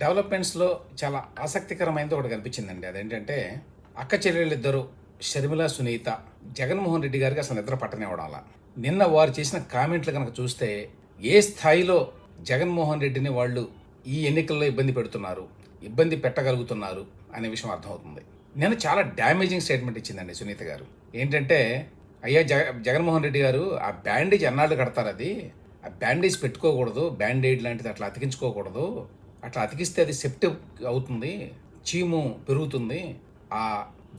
డెవలప్మెంట్స్లో చాలా ఆసక్తికరమైనది ఒకటి కనిపించిందండి. అదేంటంటే అక్క చెల్లెళ్ళిద్దరు షర్మిల సునీత జగన్మోహన్ రెడ్డి గారికి అసలు నిద్ర పట్టనివ్వడం అలా నిన్న వారు చేసిన కామెంట్లు కనుక చూస్తే ఏ స్థాయిలో జగన్మోహన్ రెడ్డిని వాళ్ళు ఈ ఎన్నికల్లో ఇబ్బంది పెడుతున్నారు ఇబ్బంది పెట్టగలుగుతున్నారు అనే విషయం అర్థమవుతుంది. నేను చాలా డ్యామేజింగ్ స్టేట్మెంట్ ఇచ్చిందండి సునీత గారు. ఏంటంటే అయ్యా జగ జగన్మోహన్ రెడ్డి గారు ఆ బ్యాండేజ్ ఎన్నాళ్ళు కడతారు అది? ఆ బ్యాండేజ్ పెట్టుకోకూడదు బ్యాండేడ్ లాంటిది అట్లా అతికించుకోకూడదు అట్లా అతికిస్తే అది సెప్టిక్ అవుతుంది చీము పెరుగుతుంది. ఆ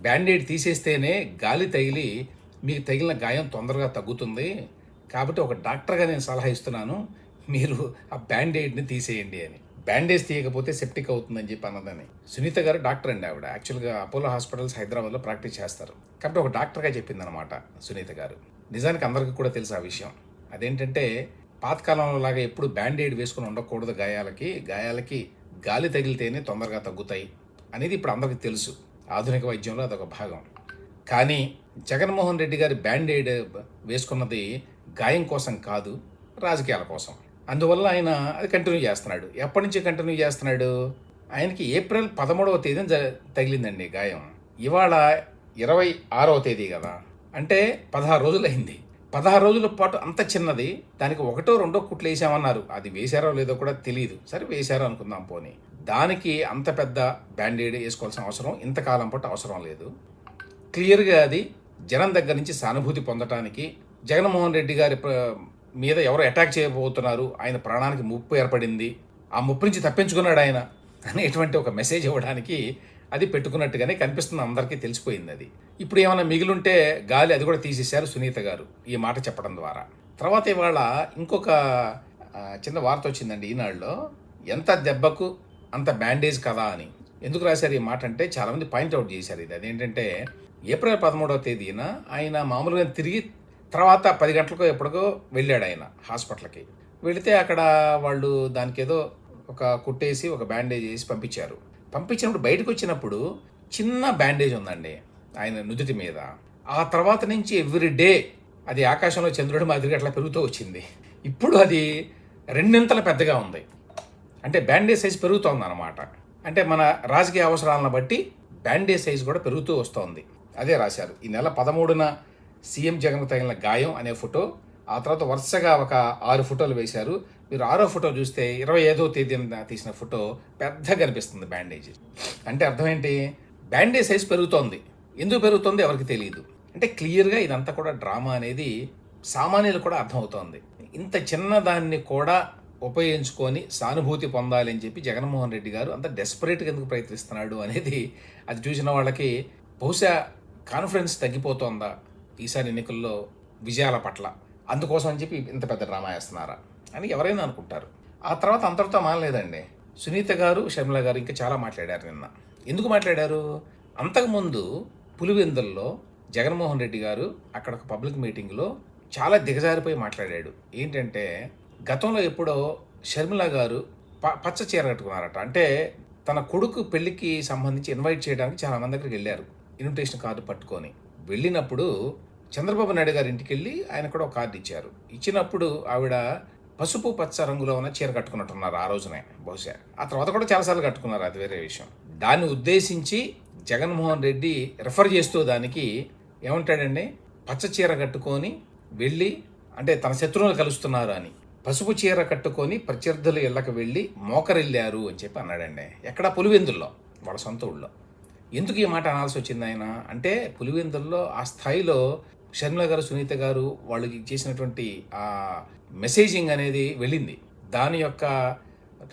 బ్యాండేడ్ తీసేస్తేనే గాలి తగిలి మీకు తగిలిన గాయం తొందరగా తగ్గుతుంది. కాబట్టి ఒక డాక్టర్గా నేను సలహా ఇస్తున్నాను మీరు ఆ బ్యాండేడ్ని తీసేయండి అని. బ్యాండేజ్ తీయకపోతే సెప్టిక్ అవుతుందని చెప్పి అన్నదని. సునీత గారు డాక్టర్ అండి ఆవిడ. యాక్చువల్గా అపోలో హాస్పిటల్స్ హైదరాబాద్లో ప్రాక్టీస్ చేస్తారు. కాబట్టి ఒక డాక్టర్గా చెప్పిందనమాట సునీత గారు. నిజానికి అందరికీ కూడా తెలుసు ఆ విషయం. అదేంటంటే పాతకాలంలో లాగా ఎప్పుడు బ్యాండేడ్ వేసుకుని ఉండకూడదు గాయాలకి గాయాలకి గాలి తగిలితేనే తొందరగా తగ్గుతాయి అనేది ఇప్పుడు అందరికీ తెలుసు. ఆధునిక వైద్యంలో అదొక భాగం. కానీ జగన్మోహన్ రెడ్డి గారి బ్యాండేడ్ వేసుకున్నది గాయం కోసం కాదు రాజకీయాల కోసం. అందువల్ల ఆయన అది కంటిన్యూ చేస్తున్నాడు. ఎప్పటి నుంచి కంటిన్యూ చేస్తున్నాడు? ఆయనకి ఏప్రిల్ పదమూడవ తేదీన తగిలిందండి గాయం. ఇవాళ ఇరవై ఆరవ తేదీ కదా. అంటే పదహారు రోజులైంది. పదహారు రోజుల పాటు అంత చిన్నది దానికి ఒకటో రెండో కుట్లు వేసామన్నారు. అది వేశారో లేదో కూడా తెలియదు సరే వేశారో అనుకుందాం పోనీ. దానికి అంత పెద్ద బ్యాండేడ్ వేసుకోవాల్సిన అవసరం ఇంతకాలం పాటు అవసరం లేదు. క్లియర్గా అది జనం దగ్గర నుంచి సానుభూతి పొందటానికి జగన్మోహన్ రెడ్డి గారి మీద ఎవరు అటాక్ చేయబోతున్నారు ఆయన ప్రాణానికి ముప్పు ఏర్పడింది ఆ ముప్పు నుంచి తప్పించుకున్నాడు ఆయన అనేటువంటి ఒక మెసేజ్ ఇవ్వడానికి అది పెట్టుకున్నట్టుగానే కనిపిస్తుంది అందరికీ తెలిసిపోయింది అది. ఇప్పుడు ఏమైనా మిగిలుంటే గాలి అది కూడా తీసేశారు సునీత గారు ఈ మాట చెప్పడం ద్వారా. తర్వాత ఇవాళ ఇంకొక చిన్న వార్త వచ్చిందండి ఈనాడులో. ఎంత దెబ్బకు అంత బ్యాండేజ్ కదా అని. ఎందుకు రాశారు ఈ మాట అంటే చాలామంది పాయింట్అవుట్ చేశారు ఇది. అదేంటంటే ఏప్రిల్ పదమూడవ తేదీన ఆయన మామూలుగా తిరిగి తర్వాత పది గంటలకు ఎప్పటికో వెళ్ళాడు ఆయన హాస్పిటల్కి. వెళితే అక్కడ వాళ్ళు దానికేదో ఒక కుట్టేసి ఒక బ్యాండేజ్ వేసి పంపించారు. పంపించినప్పుడు బయటకు వచ్చినప్పుడు చిన్న బ్యాండేజ్ ఉందండి ఆయన నుదుటి మీద. ఆ తర్వాత నుంచి ఎవ్రీ డే అది ఆకాశంలో చంద్రుడి మాదిరిగా అట్లా పెరుగుతూ వచ్చింది. ఇప్పుడు అది రెండింతల పెద్దగా ఉంది. అంటే బ్యాండేజ్ సైజ్ పెరుగుతోంది అనమాట అంటే మన రాజకీయ అవసరాలను బట్టి బ్యాండేజ్ సైజ్ కూడా పెరుగుతూ వస్తోంది. అదే రాశారు. ఈ నెల పదమూడున సీఎం జగన్ తగిలిన గాయం అనే ఫోటో ఆ తర్వాత వరుసగా ఒక ఆరు ఫోటోలు వేశారు. మీరు ఆరో ఫోటో చూస్తే ఇరవై ఐదో తేదీన తీసిన ఫోటో పెద్దగా కనిపిస్తుంది బ్యాండేజ్. అంటే అర్థం ఏంటి? బ్యాండేజ్ సైజ్ పెరుగుతోంది. ఎందుకు పెరుగుతోంది? ఎవరికి తెలియదు అంటే క్లియర్గా ఇదంతా కూడా డ్రామా అనేది సామాన్యులు కూడా అర్థమవుతోంది. ఇంత చిన్న దాన్ని కూడా ఉపయోగించుకొని సానుభూతి పొందాలి అని చెప్పి జగన్మోహన్ రెడ్డి గారు అంత డెస్పరేట్గా ఎందుకు ప్రయత్నిస్తున్నాడు అనేది అది చూసిన వాళ్ళకి బహుశా కాన్ఫిడెన్స్ తగ్గిపోతోందా ఈసారి ఎన్నికల్లో విజయాల పట్ల? అందుకోసం అని చెప్పి ఇంత పెద్ద డ్రామా వేస్తున్నారా? అని ఎవరైనా అనుకుంటారు. ఆ తర్వాత అంతటితో మానలేదండి. సునీత గారు షర్మిల గారు ఇంకా చాలా మాట్లాడారు నిన్న. ఎందుకు మాట్లాడారు? అంతకుముందు పులివెందుల్లో జగన్మోహన్ రెడ్డి గారు అక్కడ ఒక పబ్లిక్ మీటింగ్లో చాలా దిగజారిపోయి మాట్లాడాడు. ఏంటంటే గతంలో ఎప్పుడో షర్మిల గారు ప పచ్చ చీర కట్టుకున్నారట. అంటే తన కొడుకు పెళ్ళికి సంబంధించి ఇన్వైట్ చేయడానికి చాలా మంది దగ్గరికి వెళ్ళారు. ఇన్విటేషన్ కార్డు పట్టుకొని. వెళ్ళినప్పుడు చంద్రబాబు నాయుడు గారి ఇంటికి వెళ్ళి ఆయన కూడా ఒక కార్డు ఇచ్చారు. ఇచ్చినప్పుడు ఆవిడ పసుపు పచ్చ రంగులో ఉన్న చీర కట్టుకున్నట్టున్నారు ఆ రోజునే బహుశా. ఆ తర్వాత కూడా చాలాసార్లు కట్టుకున్నారు అది వేరే విషయం. దాన్ని ఉద్దేశించి జగన్మోహన్ రెడ్డి రిఫర్ చేస్తూ దానికి ఏమంటాడండి? పచ్చ చీర కట్టుకొని వెళ్ళి అంటే తన శత్రువులు కలుస్తున్నారు అని. పసుపు చీర కట్టుకొని ప్రత్యర్థుల ఇళ్ళకి వెళ్ళి మోకరిల్లారు అని చెప్పి అన్నాడండి. ఎక్కడ పులివెందుల్లో వాళ్ళ సొంత ఊళ్ళో. ఎందుకు ఈ మాట అనాల్సి వచ్చింది ఆయన? అంటే పులివెందుల్లో ఆ స్థాయిలో షర్మిల గారు సునీత గారు వాళ్ళకి చేసినటువంటి ఆ మెసేజింగ్ అనేది వెళ్ళింది. దాని యొక్క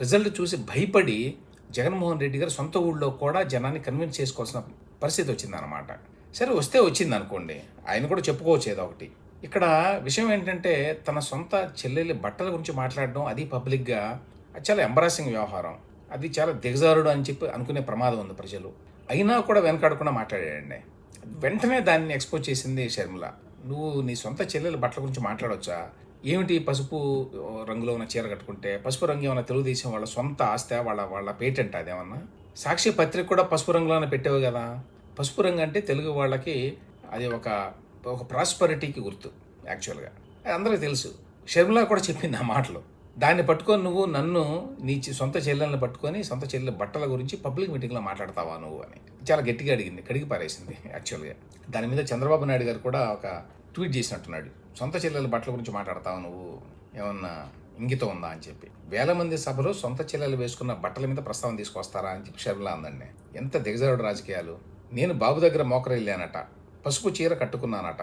రిజల్ట్ చూసి భయపడి జగన్మోహన్ రెడ్డి గారు సొంత ఊళ్ళో కూడా జనాన్ని కన్విన్స్ చేసుకోవాల్సిన పరిస్థితి వచ్చిందనమాట సరే వస్తే వచ్చింది అనుకోండి ఆయన కూడా చెప్పుకోవచ్చు ఏదో ఒకటి. ఇక్కడ విషయం ఏంటంటే తన సొంత చెల్లెలి బట్టల గురించి మాట్లాడడం అది పబ్లిక్గా అది చాలా ఎంబరాసింగ్ వ్యవహారం. అది చాలా దిగజారుడు అని చెప్పి అనుకునే ప్రమాదం ఉంది ప్రజలు. అయినా కూడా వెనకాడకుండా మాట్లాడాడండి. వెంటనే దాన్ని ఎక్స్పోజ్ చేసింది షర్మిల. నువ్వు నీ సొంత చెల్లెల బట్టల గురించి మాట్లాడవచ్చా ఏమిటి పసుపు రంగులో ఉన్న చీర కట్టుకుంటే? పసుపు రంగు ఏమైనా తెలుగుదేశం వాళ్ళ సొంత ఆస్తి వాళ్ళ వాళ్ళ పేటెంట్ అదేమన్నా సాక్షి పత్రిక కూడా పసుపు రంగులోనే పెట్టావు కదా. పసుపు రంగు అంటే తెలుగు వాళ్ళకి అది ఒక ఒక ప్రాస్పరిటీకి గుర్తు యాక్చువల్గా అది అందరికీ తెలుసు. షర్మిల కూడా చెప్పింది ఆ మాటలు. దాన్ని పట్టుకొని నువ్వు నన్ను నీ సొంత చెల్లెలను పట్టుకొని సొంత చెల్లెల బట్టల గురించి పబ్లిక్ మీటింగ్లో మాట్లాడతావా నువ్వు అని. చాలా గట్టిగా అడిగింది కడిగి పారేసింది యాక్చువల్గా దాని మీద చంద్రబాబు నాయుడు గారు కూడా ఒక ట్వీట్ చేసినట్టున్నాడు. సొంత చెల్లెల బట్టల గురించి మాట్లాడతావు నువ్వు? ఏమన్నా ఇంగితం ఉందా అని చెప్పి. వేల మంది సభలో సొంత చెల్లెలు వేసుకున్న బట్టల మీద ప్రస్తావన తీసుకొస్తారా అని చెప్పి షర్మిల అందండి. ఎంత దిగజారుడు రాజకీయాలు. నేను బాబు దగ్గర మోకరెళ్ళానట పసుపు చీర కట్టుకున్నానట.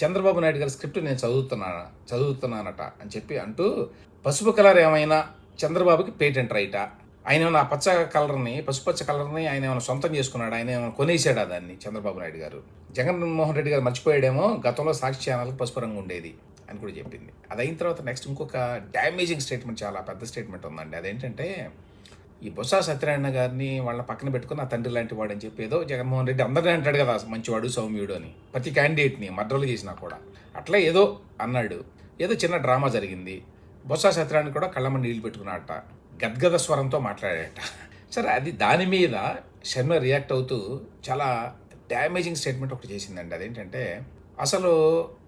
చంద్రబాబు నాయుడు గారి స్క్రిప్ట్ నేను చదువుతున్నాను చదువుతున్నానట అని చెప్పి అంటూ పసుపు కలర్ ఏమైనా చంద్రబాబుకి పేటెంట్ రైటా? ఆయన ఏమైనా ఆ పచ్చ కలర్ని పసుపచ్చ కలర్ని ఆయన ఏమైనా సొంతం చేసుకున్నాడు? ఆయన ఏమైనా కొనేసాడా దాన్ని చంద్రబాబు నాయుడు గారు? జగన్మోహన్ రెడ్డి గారు మర్చిపోయాడేమో గతంలో సాక్షి ఛానల్ పసుపు రంగు ఉండేది అని కూడా చెప్పింది. అది అయిన తర్వాత నెక్స్ట్ ఇంకొక డ్యామేజింగ్ స్టేట్మెంట్ చాలా పెద్ద స్టేట్మెంట్ ఉందండి. అదేంటంటే ఈ బొత్స సత్యనారాయణ గారిని వాళ్ళ పక్కన పెట్టుకుని నా తండ్రి లాంటి వాడు అని చెప్పి ఏదో జగన్మోహన్ రెడ్డి అందరినీ అంటాడు కదా మంచివాడు సౌమ్యుడు అని. ప్రతి క్యాండిడేట్ని మర్డర్లు చేసినా కూడా. అట్లా ఏదో అన్నాడు. ఏదో చిన్న డ్రామా జరిగింది. బొత్స సత్యనారాయణ కూడా కళ్ళమ్మ నీళ్ళు పెట్టుకున్నట్ట గద్గద స్వరంతో మాట్లాడాడట. సరే అది దాని మీద శర్మ రియాక్ట్ అవుతూ చాలా డ్యామేజింగ్ స్టేట్మెంట్ ఒకటి చేసిందండి. అదేంటంటే అసలు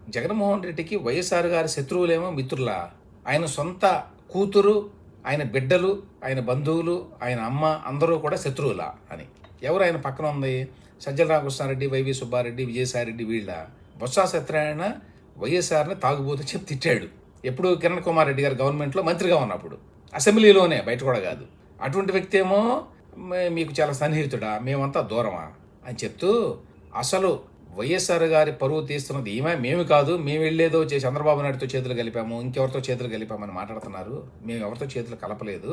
జగన్మోహన్ రెడ్డికి వైఎస్ఆర్ గారి శత్రువులేమో మిత్రులా? ఆయన సొంత కూతురు ఆయన బిడ్డలు ఆయన బంధువులు ఆయన అమ్మ అందరూ కూడా శత్రువులా అని. ఎవరు ఆయన పక్కన ఉంది? సజ్జల రామకృష్ణారెడ్డి వైవి సుబ్బారెడ్డి విజయసాయిరెడ్డి వీళ్ళ బొత్స సత్యనారాయణ వైఎస్ఆర్ని తాగుబోతు చెప్పి తిట్టాడు. ఎప్పుడు కిరణ్ కుమార్ రెడ్డి గారు గవర్నమెంట్లో మంత్రిగా ఉన్నప్పుడు. అసెంబ్లీలోనే బయట కూడా కాదు. అటువంటి వ్యక్తి ఏమో "మే- మీకు చాలా సన్నిహితుడా మేమంతా దూరమా అని చెప్తూ అసలు వైఎస్ఆర్ గారి పరువు తీస్తున్నది ఏమే మేము కాదు మేము వెళ్ళేదో చంద్రబాబు నాయుడుతో చేతులు కలిపాము ఇంకెవరితో చేతులు కలిపామని మాట్లాడుతున్నారు. మేము ఎవరితో చేతులు కలపలేదు.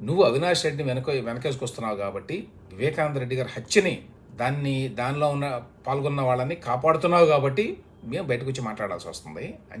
నువ్వు అవినాష్ రెడ్డిని వెనక వెనకేసుకొస్తున్నావు కాబట్టి వివేకానంద రెడ్డి గారి హత్యని దాన్ని దానిలో ఉన్న పాల్గొన్న వాళ్ళని కాపాడుతున్నావు కాబట్టి మేము బయటకు వచ్చి మాట్లాడాల్సి వస్తుంది అని చెప్పి